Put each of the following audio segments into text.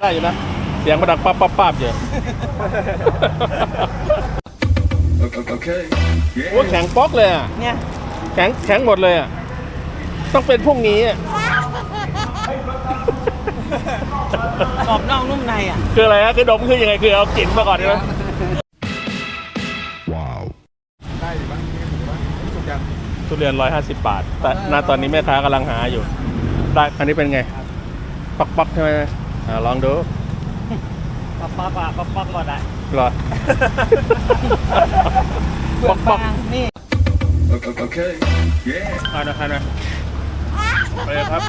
ได้อยู่นะ เสียงมันดังปั๊บปั๊บปั๊บอยู่ Okay. โอ้แข็งป๊อกเลยอะ เนี่ย แข็งแข็งหมดเลยอะ ต้องเป็นพวกนี้อะกรอบนอกนุ่มในอะ คืออะไรฮะคือดมคือยังไงคือเอากลิ่นมาก่อนใช่ไหม Wow. ทุเรียนร้อยห้าสิบบาท แต่ณตอนนี้แม่ค้ากำลังหาอยู่ ได้ อันนี้เป็นไง ปักปักใช่ไหม อ่าลองดูป๊อกป๊อกอะป๊อกป๊อกหมดอะรอ เปลือกบางนี่ Okay. Yeah. เอาหนะเอาหนะไปเลยครับ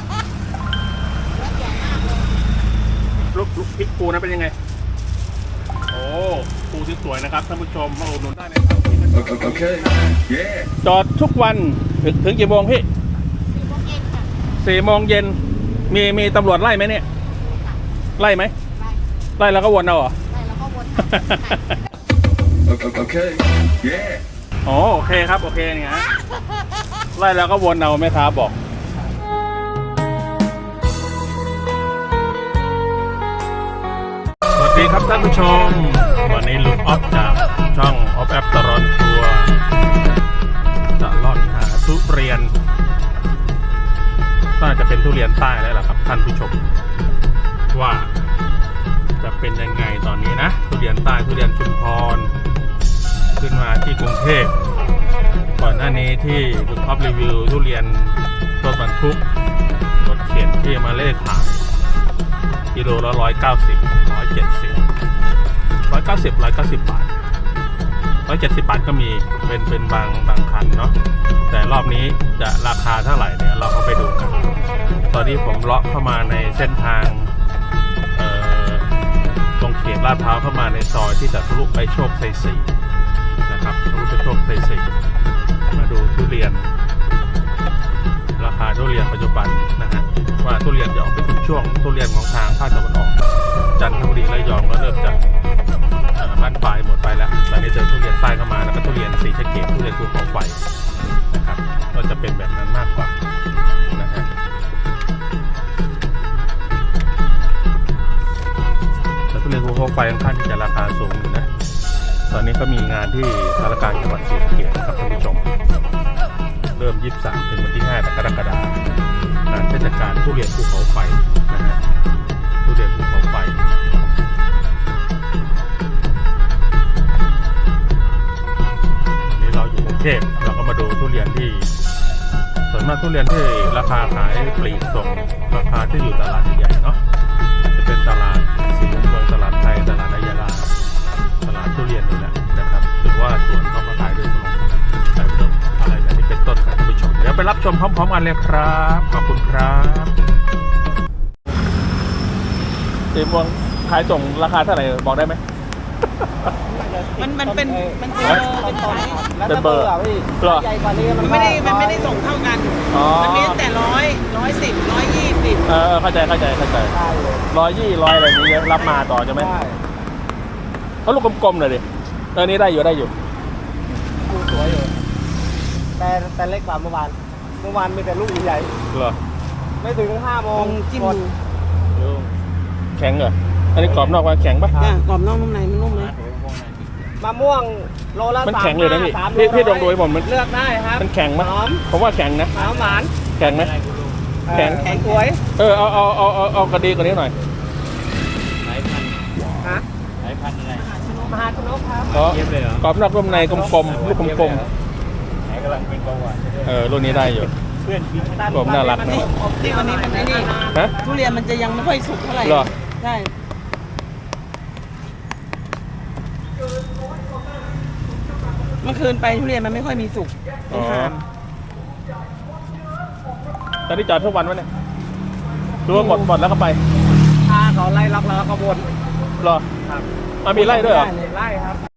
ลูกลูกพริกปูนะเป็นยังไง โอ้ปูสวยๆนะครับท่านผู้ชมมาอุดหนุนได้นะครับ Okay. Yeah. จอดทุกวันถึงถึงกี่โมงพี่สี่โมงเย็นมีมีตำรวจไล่ไหมเนี่ย ไล่ไหมไล่แล้วก็วนเอาเหรอ Okay. Yeah. อ๋อโอเคครับโอเคเนี่ยฮะไล่แล้วก็วนเอาแม่ค้าบอกสวัสดีครับท่านผู้ชม วันนี้ลุงออฟจากช่องออฟแอปตลอนทัวร์จะล่อนหาทุเรียนน่าจะเป็นทุเรียนใต้แล้วล่ะครับท่านผู้ชม ว่า จะเป็นยังไงตอนนี้นะทุเรียนใต้ทุเรียนชุมพร ขึ้นมาที่กรุงเทพก่อนหน้านี้ที่ลุงออฟรีวิวทุเรียนรถบรรทุกรถเข็นที่มาเล่ขายกิโลละร้อยเก้าสิบร้อยเจ็ดสิบร้อยเก้าสิบร้อยเก้าสิบบาทร้อยเจ็ดสิบบาทก็มีเป็นเป็นบางบางคันเนาะแต่รอบนี้จะราคาเท่าไหร่เนี่ยเราก็ไปดูกัน ตอนนี้ผมเลาะเข้ามาในเส้นทาง เขตลาดพร้าวเข้ามาในซอยที่จะทะลุไปโชคชัยสี่นะครับทะลุไปโชคชัยสี่มาดูทุเรียน ราคาทุเรียนปัจจุบันนะฮะว่าทุเรียนจะออกไปถึงช่วงทุเรียนของทางภาคตะวันออก จันทบุรีระยองก็เริ่มจะเอ่อบ้านปลายหมดไปแล้วตอนนี้เจอทุ ค่อนข้างที่จะราคาสูงอยู่นะ ตอนนี้ก็มีงานที่สารการจังหวัดศรีสะเกษนะครับท่านผู้ชม เริ่ม 23 ถึงวันที่ 5 กรกฎาคมงานเทศกาลทุเรียนภูเขาไฟนะฮะทุเรียนภูเขาไฟนนี้เราอยู่กรุงเทพเราก็มาดูทุเรียนที่ส่วนมากทุเรียนที่ราคาขายปลีกส่งราคาที่อยู่ตลาดใหญ่ รับชมพร้อมๆกันเลยครับ ขอบคุณครับสีม่วงขายส่งราคาเท่าไหร่บอกได้ไหม มันมันเป็นมันเป็นฮะเบอร์เป็นไซส์เป็นเบอร์เหรอ ใหญ่กว่านี้มันไม่ได้มันไม่ได้ส่งเท่ากัน อ๋อ มันมีตั้งแต่ร้อยร้อยสิบร้อยยี่สิบเออเข้าใจเข้าใจเข้าใจใช่เลยร้อยยี่ร้อยอะไรนี้เยอะรับมาต่อใช่ไหมใช่เขาลูกกลมๆหน่อยดิเออนี้ได้อยู่ได้อยู่ดูสวยอยู่แต่แต่เล็กกว่าเมื่อวาน เมื่อวานมีแต่ลูกใหญ่ เหรอๆไม่ถึงห้าโมลงองจิ้มหมดดูแข็งเหรอ อันนี้กรอบนอกว่าแข็งปะอะกรอบนอกนุ่มในมันนุ่มไหมมะม่วงโลละมันสามแข็งเลยนะพี่สามพี่โพี่ลองดูให้ผมมันเลือกได้ครับมันแข็งไหมหอมผมว่าแข็งนะหอมหวานแข็งไหม แข็ง แข็งสวยเออเอาเอาเอาเอาเอากระดีกว่านี้หน่อยฮะ สายพันธุ์อะไรมหาชนกครับเพราะเย็บเลยเหรอกรอบนอกร่มในกลมๆลูกกลมไหน กำลังเป็นเบาหวานๆเออรุ่นนี้ได้อยู่เพื่อนพี่ผมน่ารักมันนี่ที่วันนี้มันไอ้นี่ฮะทุเรียนมันจะยังไม่ค่อยสุกเท่าไหร่เหรอใช่เมื่อคืนไปทุเรียนมันไม่ค่อยมีสุกอ๋อขามตอนนี้จอดทุกวันวะเนี่ยดูว่าหมดหมดแล้วก็ไปถ้าเขาไล่ล็อกแล้วก็วนเหรอครับมามีไล่ด้วยเหรอไล่ครับ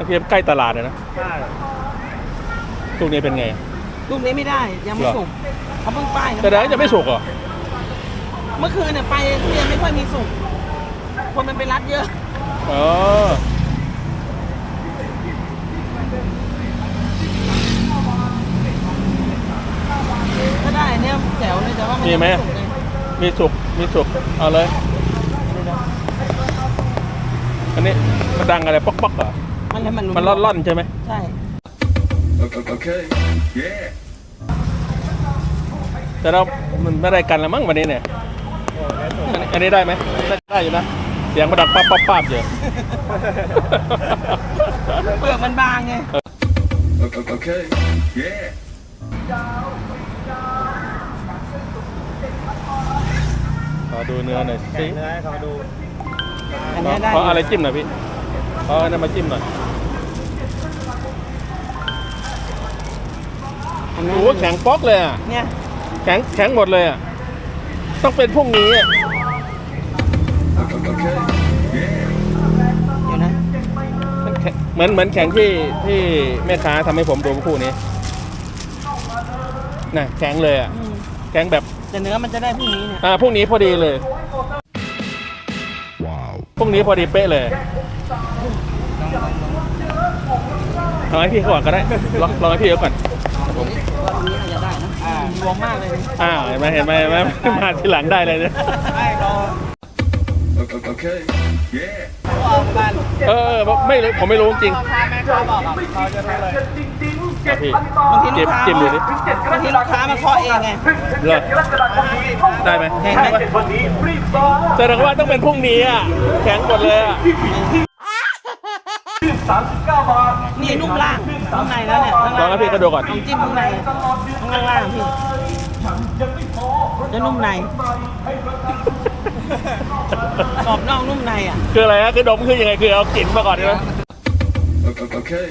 ฝั่งนู้นบางทีใกล้ตลาดเลยนะใช่ลูกนี้เป็นไงลูกนี้ไม่ได้ยังไม่เหรอสุกเขาเพิ่งป้ายแต่เดี๋ยวจะไม่สุกเหรอเมื่อคืนเนี่ยไปทุเรียนไม่ค่อยมีสุกคนมันไปรัดเยอะอ๋อก็ได้เนี่ยแจ๋วเลยแต่ว่ามันยังสุกไงมีสุกมีสุกเอาเลยอันนี้มันดังอะไรป๊อกป๊อกเหรอ มันให้มันมันร่อนร่อนๆใช่ไหมใช่ Okay, okay. Yeah. แต่เรา มันไม่ได้กันแล้วมั้งวันนี้เนี่ยอันนี้อันนี้ได้ไหม ได้ได้อยู่นะ เสียงมันดังปั๊บปั๊บปั๊บอยู่เปลือกมันบางไง Okay, okay. Yeah. ขอดูเนื้อหน่อยสิเนื้อให้เขาดู อันเนี้ยได้ขออะไรจิ้มหน่อยพี่ขออันนั้นมาจิ้มหน่อย อันเนี้ยโอ้โหแข็งป๊อกเลยอะ เนี่ยแข็งแข็งหมดเลยอะ ต้องเป็นพรุ่งนี้อะ Okay, okay. Yeah. เดี๋ยวนะมันแข็งเหมือนเหมือนแข็งที่ที่แม่ค้าทำให้ผมดูเมื่อคู่นี้น่ะแข็งเลยอะ อืมแข็งแบบแต่เนื้อมันจะได้พรุ่งนี้เนี่ยอ่าพรุ่งนี้พอดีเลย Wow. พรุ่งนี้พอดีเป๊ะเลยลองให้พี่เขาก่อนก็ได้ลองลองให้พี่เขาก่อนว่าพ รุ่งนี้น่าจะได้นะอ่ารวมมากเลยนะอ้าวเห็นไหมเห็นไหมเห็นไหมมาทีหลังได้เลยเนี่ยให้เรา Okay, okay. Yeah. ออกกันเออไม่รู้ผมไม่รู้จริงพ่อค้าแม่ค้าบอกอะเราจะรู้เลยครับพี่บางทีลูกค้าจิ้มดูดิบางทีลูกค้ามาเคาะเองไงเหรอได้ไหมเห็นไหมแสดงว่าต้องเป็นพรุ่งนี้อะแข็งหมดเลยอะ นี่นุ่มล่างข้างในแล้วเนี่ยข้างลองล่างให้พี่เขาดูก่อนลองจิ้มข้างในข้างล่างพี่จะนุ่มในกรอบนอกนุ่มในอะ คืออะไรฮะคือดมคือยังไงคือเอากลิ่นมาก่อนใช่ไหม Okay, okay.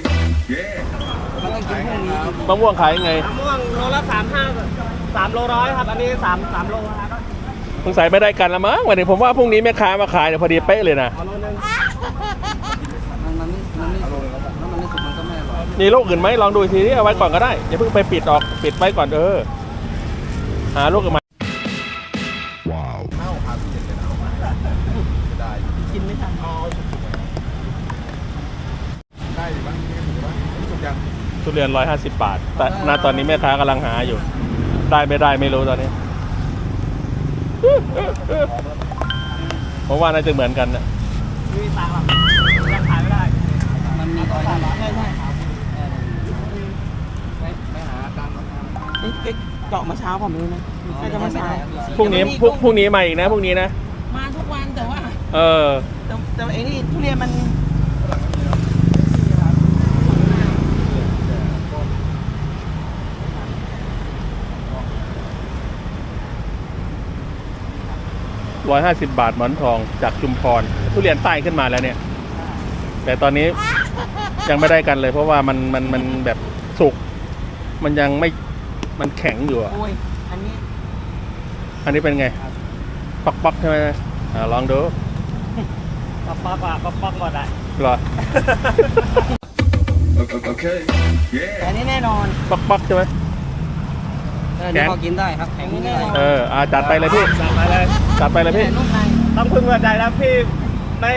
Yeah. มันต้องกินพรุ่งนี้มะม่วงขายยังไงมะม่วงโลละสามห้าสามโลร้อยครับ อันนี้สามสามโลครับสงสัยไม่ได้กันละมั้งวันนี้ผมว่าพรุ่งนี้แม่ค้ามาขายเนี่ยพอดีเป๊ะเลยนะ ม่อร่อยมีโรคอื่นไหมลองดูอีกทีนี่เอาไว้ก่อนก็ได้อย่าเพิ่งไปปิดออกปิดไว้ก่อนเออหาโรคอื่นมา Wow. กินไม่ทันทุเรียนร้อยห้าสิบบาท แต่ณตอนนี้แม่ค้ากำลังหาอยู่ ได้ไม่ได้ไม่รู้ตอนนี้ผมว่าน่าจะเหมือนกันนะไม่มีตังค์หรอกยังขายไม่ได้ มันมีออยล์ใช่ใช่ไม่หาการ เอ๊ะเจาะมาเช้าผมรู้นะน่าจะมาเช้า พรุ่งนี้พรุ่งพรุ่งนี้มาอีกนะพรุ่งนี้นะ มาทุกวันแต่ว่า เออ แต่แต่ไอ้นี่ทุเรียนมันร้อยห้าสิบบาทหมอนทองจากชุมพร ทุเรียนใต้ขึ้นมาแล้วเนี่ย แต่ตอนนี้ยังไม่ได้กันเลย เพราะว่ามันมันมันแบบสุก มันยังไม่ มันแข็งอยู่อะโอ้ย อันนี้ อันนี้เป็นไง ปักปักใช่ไหมอ่าลองดูป๊อกป๊อกอะป๊อกป๊อกหมดอะเหรอ Okay, okay. แต่อั Yeah. นนี้แน่นอนปักปักใช่ไหมเออเดี๋ยวพอกินได้ครับแข็งแน่นอนเอออ่าจัดไปเลยพี่สั่งมาเลยจัดไปเลยพี่ นุ่มในต้องพึงพอใจนะพี่ ไม่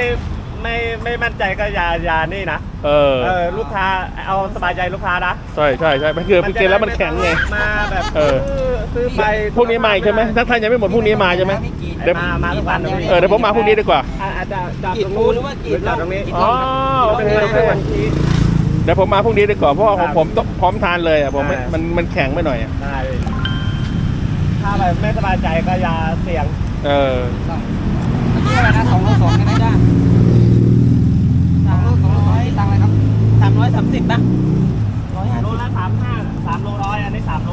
ไม่ ไม่มั่นใจก็อย่าอย่านี่นะ เออ เออลูกค้าเอาสบายใจลูกค้านะใช่ใช่ใช่มันคือมันกินแล้วมันแข็งไง มาแบบเออ ซื้ซื้อไปพรุ่งนี้มาอีกใช่ไหมถ้าท่านยังไม่หมดพรุ่งนี้มาใช่ไหมเดี๋ยวมามาทุกวันเออเดี๋ยวผมมาพรุ่งนี้ดีกว่าอะอาจจะจอดกรีตดรงปูนู้นหรือว่ากรีดจอดตรงนี้อ๋อโอเคโอเควันที่เดี๋ยวผมมาพรุ่งนี้ดีกว่าเพราะว่าของครับผมต้องพร้อมทานเลยอะผมไม่ได้มันมันแข็งไปหน่อยอะได้ถ้าแบบไม่สบายใจก็อย่าเสี่ยง เออนี่อะไรนะสองโลสองกันได้จ้าสามโลสองร้อยตังอะไรครับสามร้อยสามสิบป่ะร้อยห้าโลสิบละสามห้าสามโลร้อยอันนี้สามโล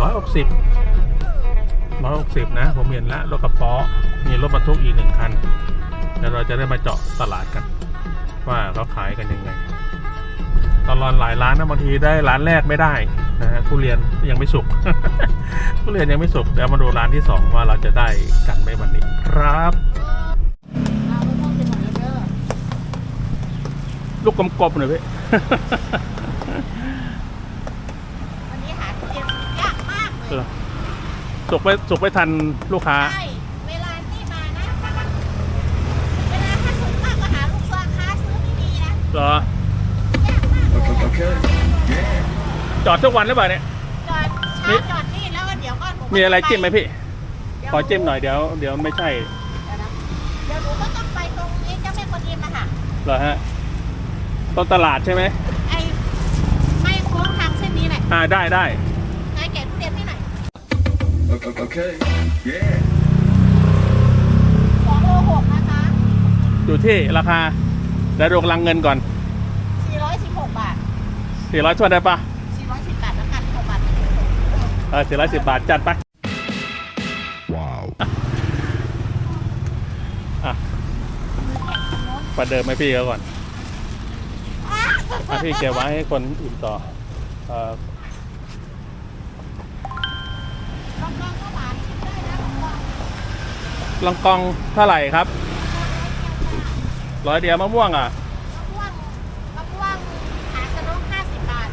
ร้อยหกสิบร้อยหกสิบนะ ผมเห็นแล้วรถกระป๋อมีรถบรรทุกอีกหนึ่งคันเดี๋ยวเราจะได้มาเจาะตลาดกัน ว่าเขาขายกันยังไง ตลอดหลายร้านนะบางทีได้ร้านแรกไม่ได้นะฮะทุเรียนยังไม่สุก ทุเรียนยังไม่สุกเดี๋ยวมาดูร้านที่สองว่าเราจะได้กันไหมวันนี้ครับ ลูกกลมๆหน่อยพี่วันนี้หาทุเรียนยากมากเลยเหรอสุกไปสุกไปทันลูกค้า ใช่เวลาที่มานะเวลาถ้าสุกมากก็หาลูกค้าค้าซื้อไม่มีนะเหรอยากมากเลย Okay, okay. Yeah. จอดทุกวันหรือเปล่าเนี่ยจอดมีเช้าจอด มีอะไรปจิ้มไหมพี่เดี๋ยวขอจิ้มหน่อยเดี๋ยวเดี๋ยวไม่ใช่เดี๋ยวนะเดี๋ยวหนูก็ต้องไปตรงนี้เจ้าแม่กวนอิมอะค่ะ เหรอฮะต้นตลาดใช่ไหมไอ้ไม่โค้งทางเส้นนี้แหละอ่าได้ได้นายแกะทุเรียนให้หน่อย Okay, okay. Yeah. สองโลหกนะคะอยู่ที่ราคาแล้วดูกำลังเงินก่อนสี่ร้อยสิบหกบาท 400ชวนได้ปะ สี่ร้อยสิบบาทแล้วกันหกบาท เออ410บาทจัดไป Wow. อะประเดิมให้พี่เขาก่อนอะพี่เก็บไว้ให้คนอื่นต่อเอ่อลองลองก็หวานชิมได้นะลองลองลองกองเท่าไหร่ครับร้อยเดียวมะม่วงอะมะม่วงมะม่วงหากระนกห้าสิบบาท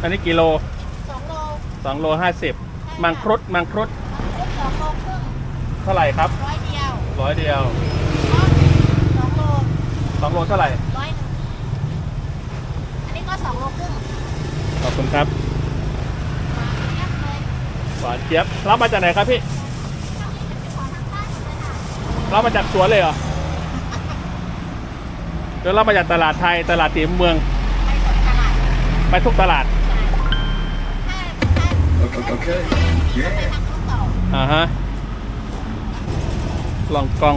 อันนี้กิโล สองโลสองโลห้าสิบมังครุดมังครุดมังคุดสองโลครึ่งเท่าไหร่ครับร้อยเดียวร้อยเดียวสองโลสองโลเท่าไหร่ร้อยหนึ่งอันนี้ก็สองโลครึ่งขอบคุณครับเรียบเลยหวานเจี๊ยบรับมาจากไหนครับพี่ถ้ามีเป็นของทางใต้หมดเลยค่ะรับมาจากสวนเลยเหรอหรือรับมาจากตลาดไทยตลาดตีเมืองไปสดตลาดไปทุกตลาดถ้าถ้า Okay, okay. ไป Yeah. ทางต้นต่ออ่าฮะลองกอง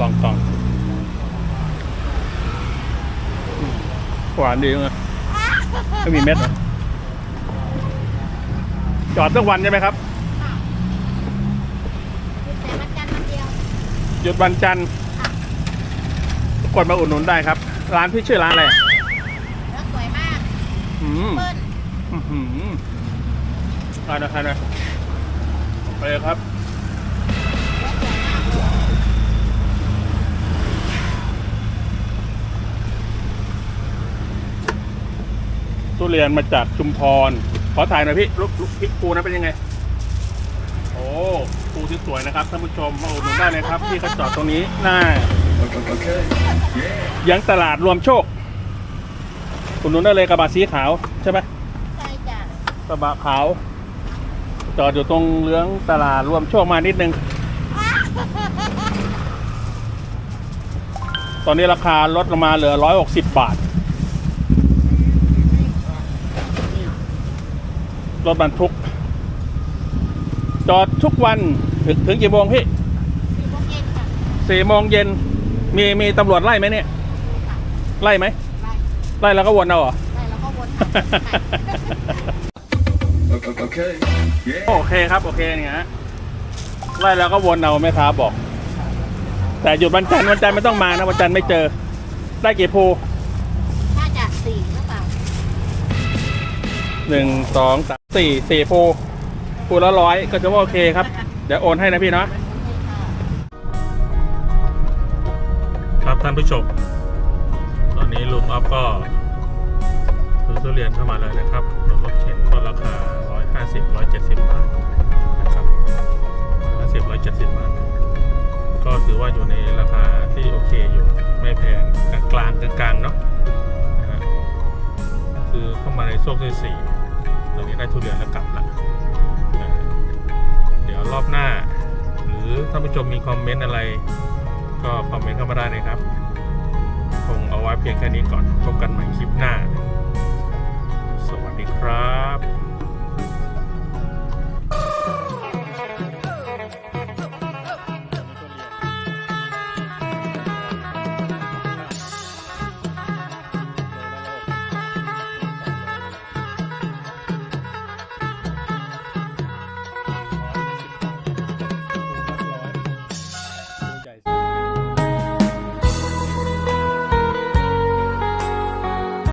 ลองกองอืมหวานดีนะไม่มีเม็ดเหรอจอดทั้งวันใช่ไหมครับแต่มันจันทร์มันเดียวหยุดวันจันทร์กดมาอุดหนุนได้ครับ ร้านพี่ชื่อร้านอะไรอะ แล้วสวยมาก อืมเปิ้ลอื้อหือเอาหน่อยเอาหน่อยไปเลยครับแล้วสวยมากทุเรียนมาจากชุมพร ขอถ่ายหน่อยพี่รูปรูปพริกปูนะเป็นยังไง โอ้ปูที่สวยนะครับท่านผู้ชมมาอุดหนุนได้เลยครับ ที่เขาจอดตรงนี้หน้า Okay, okay. Yeah. ยังตลาดรวมโชค อุดหนุนได้เลยกระบะสีขาวใช่ไหมใช่จ้ะกระบะขาว จอดอยู่ตรงเลื้องตลาดรวมโชคมานิดนึง ตอนนี้ราคาลดลงมาเหลือ 160 บาท รถบรรทุก จอดทุกวันถึงถึงกี่โมงพี่สี่โมงเย็นค่ะสี่โมงเย็นมีมีตำรวจไล่ไหมเนี่ย ไล่ไหม ไล่ไล่แล้วก็วนเอาเหรอไล่แล้วก็วนหา Okay, okay. Yeah. โอเคครับ โอเคเนี่ยฮะไล่แล้วก็วนเอาแม่ค้าบอก แต่หยุดวันจันทร์วันจันทร์ไม่ต้องมานะวันจันทร์ไม่เจอ ได้กี่ภูน่าจะสี่หรือเปล่าหนึ่งสองสามสี่สี่ภูภูละร้อยก็จะว่าโอเคครับ เดี๋ยวโอนให้นะพี่เนาะครับท่านผู้ชมตอ นนี้ลุงอัพก็ซื้อทุเรียนเข้ามาเลยนะครับรถเข็นก็ราคา 150 170 บาทนะครับ150 170 บาท ก็ถือว่าอยู่ในราคาที่โอเคอยู่ไม่แพงกลางกลางกลางเนาะคือเข้ามาในโซนที่สี่ตอนนี้ได้ทุเรียนแล้วกลับละเดี๋ยวรอบหน้า หรือท่านผู้ชมมีคอมเมนต์อะไร ก็คอมเมนต์เข้ามาได้นะครับ ไว้เพียงแค่นี้ก่อนพบกันใหม่คลิปหน้า สวัสดีครับ